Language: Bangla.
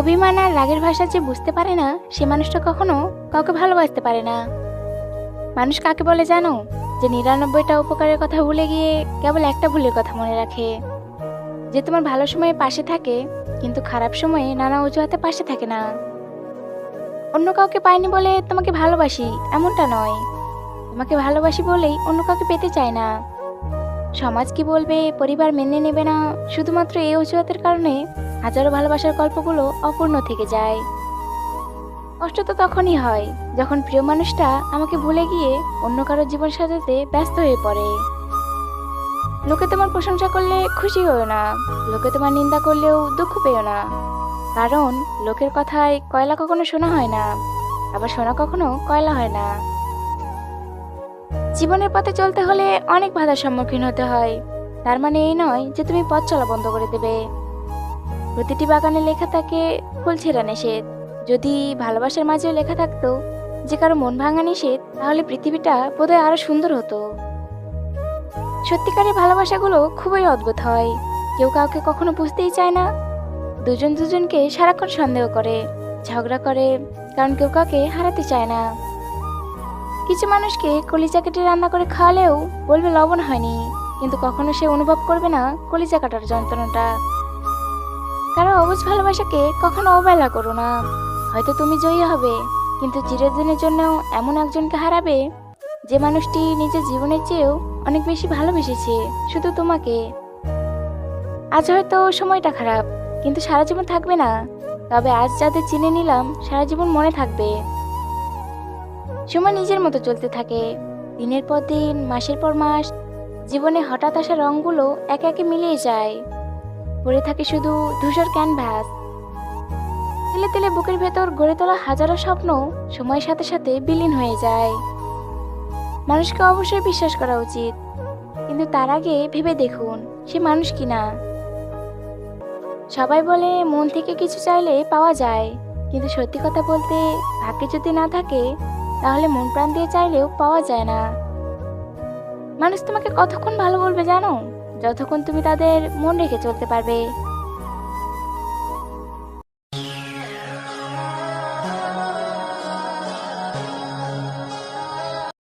অভিমান আর রাগের ভাষা যে বুঝতে পারে না, সে মানুষটা কখনো কাউকে ভালোবাসতে পারে না। মানুষ কাকে বলে জানো? যে নিরানব্বইটা উপকারের কথা ভুলে গিয়ে কেবল একটা ভুলের কথা মনে রাখে। যে তোমার ভালো সময়ে পাশে থাকে, কিন্তু খারাপ সময়ে নানা অজুহাতে পাশে থাকে না। অন্য কাউকে পায়নি বলে তোমাকে ভালোবাসি, এমনটা নয়। তোমাকে ভালোবাসি বলেই অন্য কাউকে পেতে চায় না। সমাজ কি বলবে, পরিবার মেনে নেবে না, শুধুমাত্র এই অজুহাতের কারণে হাজারো ভালোবাসার গল্পগুলো অপূর্ণ থেকে যায়। কষ্ট তো তখনই হয়, যখন প্রিয় মানুষটা আমাকে ভুলে গিয়ে অন্য কারও জীবন সাজাতে ব্যস্ত হয়ে পড়ে। লোকে তোমার প্রশংসা করলে খুশি হও না, লোকে তোমার নিন্দা করলেও দুঃখ পেও না। কারণ লোকের কথায় কয়লা কখনো শোনা হয় না, আবার শোনা কখনো কয়লা হয় না। জীবনের পথে চলতে হলে অনেক বাধার সম্মুখীন হতে হয়, তার মানে এই নয় যে তুমি পথ চলা বন্ধ করে দেবে। প্রতিটি বাগানে লেখা থাকে ফুল ছেঁড়া নিষেধ। যদি ভালোবাসার মাঝেও লেখা থাকতো, যে কারও মন ভাঙা নিষেধ, তাহলে পৃথিবীটা বোধহয় আরও সুন্দর হতো। সত্যিকারের ভালোবাসাগুলো খুবই অদ্ভুত হয়। কেউ কাউকে কখনো বুঝতেই চায় না। দুজন দুজনকে সারাক্ষণ সন্দেহ করে, ঝগড়া করে, কারণ কেউ কাউকে হারাতে চায় না। কিছু মানুষকে কলিজা কেটে রান্না করে খাওয়ালেও বলবে লবণ হয়নি, কিন্তু কখনো সে অনুভব করবে না কলিজা কাটার যন্ত্রণাটা। কারও অবুঝ ভালোবাসাকে কখনো অবহেলা করো না। হয়তো তুমি জয়ী হবে, কিন্তু চিরদিনের জন্য এমন একজনকে হারাবে যে মানুষটি নিজের জীবনের চেয়েও অনেক বেশি ভালোবেসেছে, শুধু তোমাকে। আজ হয়তো সময়টা খারাপ, কিন্তু সারা জীবন থাকবে না। তবে আজ যাদের চিনে নিলাম, সারা জীবন মনে থাকবে। সময় নিজের মতো চলতে থাকে। দিনের পর দিন, মাসের পর মাস, জীবনে হঠাৎ আসা রঙগুলো একে একে মিলিয়ে যায়। পড়ে থাকে শুধু ধূসর ক্যানভাস। তেলে তেলে বুকের ভেতর গড়ে তোলা হাজারো স্বপ্ন সময়ের সাথে সাথে বিলীন হয়ে যায়। মানুষকে অবশ্যই বিশ্বাস করা উচিত। কিন্তু তার আগে ভেবে দেখুন, সে মানুষ কিনা? সবাই বলে মন থেকে কিছু চাইলে পাওয়া যায়, কিন্তু সত্যি কথা বলতে ভাগ্যে যদি না থাকে, তাহলে মন প্রাণ দিয়ে চাইলেও পাওয়া যায় না। মানুষ তোমাকে কতক্ষণ ভালো বলবে জানো? যতক্ষণ তুমি তাদের মন রেখে চলতে পারবে।